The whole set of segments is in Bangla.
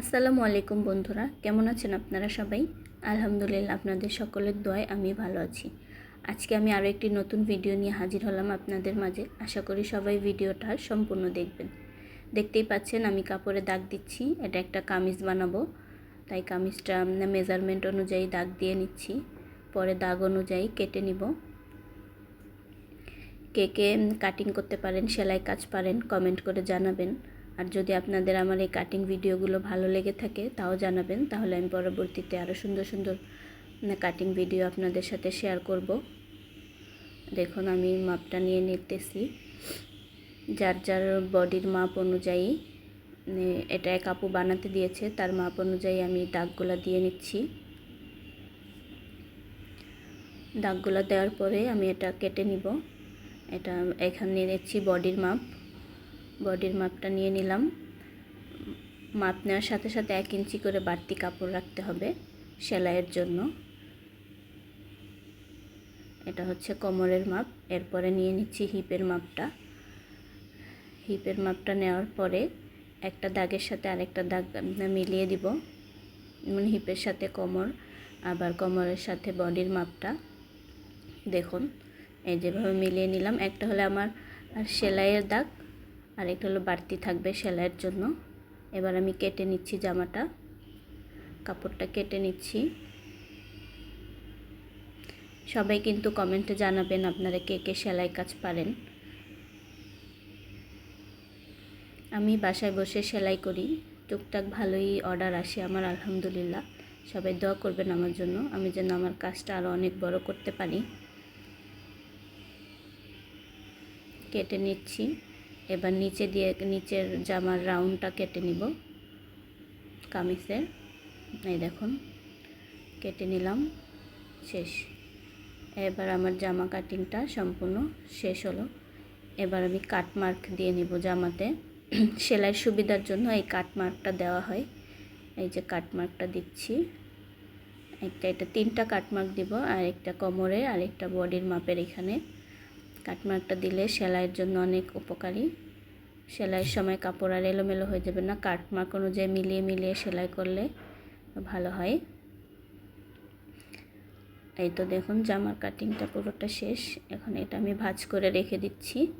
আসসালামু আলাইকুম বন্ধুরা, কেমন আছেন আপনারা সবাই? আলহামদুলিল্লাহ, আপনাদের সকলের দোয়ায় আমি ভালো আছি। আজকে আমি আরও একটি নতুন ভিডিও নিয়ে হাজির হলাম আপনাদের মাঝে। আশা করি সবাই ভিডিওটা সম্পূর্ণ দেখবেন। দেখতেই পাচ্ছেন, আমি কাপড়ে দাগ দিচ্ছি, এটা একটা কামিজ বানাবো। তাই কামিজটা মেজারমেন্ট অনুযায়ী দাগ দিয়ে নিচ্ছি, পরে দাগ অনুযায়ী কেটে নিব। কে কে কাটিং করতে পারেন, সেলাই কাজ পারেন কমেন্ট করে জানাবেন। আর যদি আপনাদের আমার এই কাটিং ভিডিওগুলো ভালো লেগে থাকে, তাও জানাবেন। তাহলে আমি পরবর্তীতে আরও সুন্দর সুন্দর কাটিং ভিডিও আপনাদের সাথে শেয়ার করব। দেখুন, আমি মাপটা নিয়ে নিতেছি। যার যার বডির মাপ অনুযায়ী এটা এক আপু বানাতে দিয়েছে, তার মাপ অনুযায়ী আমি দাগগুলো দিয়ে নিচ্ছি। দাগগুলো দেওয়ার পরে আমি এটা কেটে নিব। এটা এখানে নিচ্ছি বডির মাপ। বডির মাপটা নিয়ে নিলাম। মাপ নেওয়ার সাথে সাথে এক ইঞ্চি করে বাড়তি কাপড় রাখতে হবে সেলাইয়ের জন্য। এটা হচ্ছে কোমরের মাপ। এরপরে নিয়ে নিচ্ছি হিপের মাপটা। হিপের মাপটা নেওয়ার পরে একটা দাগের সাথে আরেকটা দাগ মিলিয়ে দিব। মানে হিপের সাথে কোমর, আবার কোমরের সাথে বডির মাপটা। দেখুন, এই যেভাবে মিলিয়ে নিলাম। একটা হলে আমার সেলাইয়ের দাগ আর একটা হলো বাড়তি থাকবে সেলাইয়ের জন্য। এবার আমি কেটে নিচ্ছি জামাটা। কাপড়টা কেটে নিচ্ছি। সবাই কিন্তু কমেন্টে জানাবেন আপনারা কে কে সেলাই কাজ পারেন। আমি বাসায় বসে সেলাই করি। টুকটাক ভালোই অর্ডার আসে আমার, আলহামদুলিল্লাহ। সবাই দোয়া করবেন আমার জন্য। আমি যেন আমার কাজটা আরও অনেক বড় করতে পারি। কেটে নিচ্ছি। এবার নিচে দিয়ে, নিচের জামার রাউন্ডটা কেটে নিব কামিজের। এই দেখুন, কেটে নিলাম, শেষ। এবার আমার জামা কাটিংটা সম্পূর্ণ শেষ হলো। এবার আমি কাটমার্ক দিয়ে নিব জামাতে। সেলাই সুবিধার জন্য এই কাটমার্কটা দেওয়া হয়। এই যে কাটমার্কটা দিচ্ছি। একটা, এটা তিনটা কাটমার্ক দিব, আর একটা কোমরে আর একটা বডির মাপের এখানে। কাটমার্কটা দিলে সেলাইয়ের জন্য অনেক উপকারী। সেলাইয়ের সময় কাপড় আর এলোমেলো হয়ে যাবে না। কাটমার্ক অনুযায়ী মিলিয়ে মিলিয়ে সেলাই করলে ভালো হয়। এই তো দেখুন, জামার কাটিংটা পুরোটা শেষ। এখন এটা আমি ভাজ করে রেখে দিচ্ছি।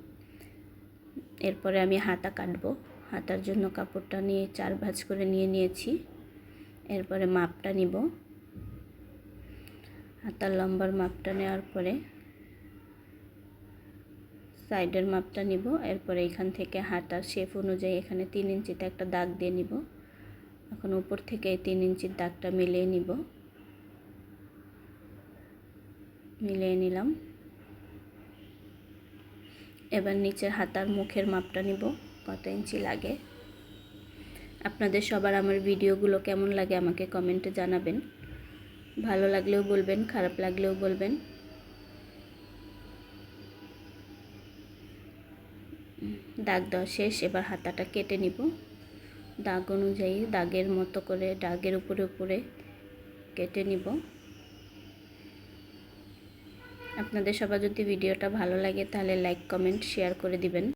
এরপরে আমি হাতা কাটবো। হাতার জন্য কাপড়টা নিয়ে চার ভাজ করে নিয়ে নিয়েছি। এরপরে মাপটা নিব। হাতার লম্বার মাপটা নেওয়ার পরে সাইডের মাপটা নিব, এরপরে এখান থেকে হাতার শেপ অনুযায়ী এখানে তিন ইঞ্চিতে একটা দাগ দিয়ে নিব। এখন উপর থেকে এই তিন ইঞ্চির দাগটা মিলিয়ে নিব। মিলিয়ে নিলাম। এবার নিচের হাতার মুখের মাপটা নিব, কত ইঞ্চি লাগে। আপনাদের সবার আমার ভিডিওগুলো কেমন লাগে আমাকে কমেন্টে জানাবেন। ভালো লাগলেও বলবেন, খারাপ লাগলেও বলবেন। দাগ দেওয়া শেষ, এবার হাতাটা কেটে নিব। দাগ অনুযায়ী দাগের মতো করে দাগের উপরে উপরে কেটে নিব। আপনাদের সবার যদি ভিডিওটা ভালো লাগে তাহলে লাইক কমেন্ট শেয়ার করে দিবেন।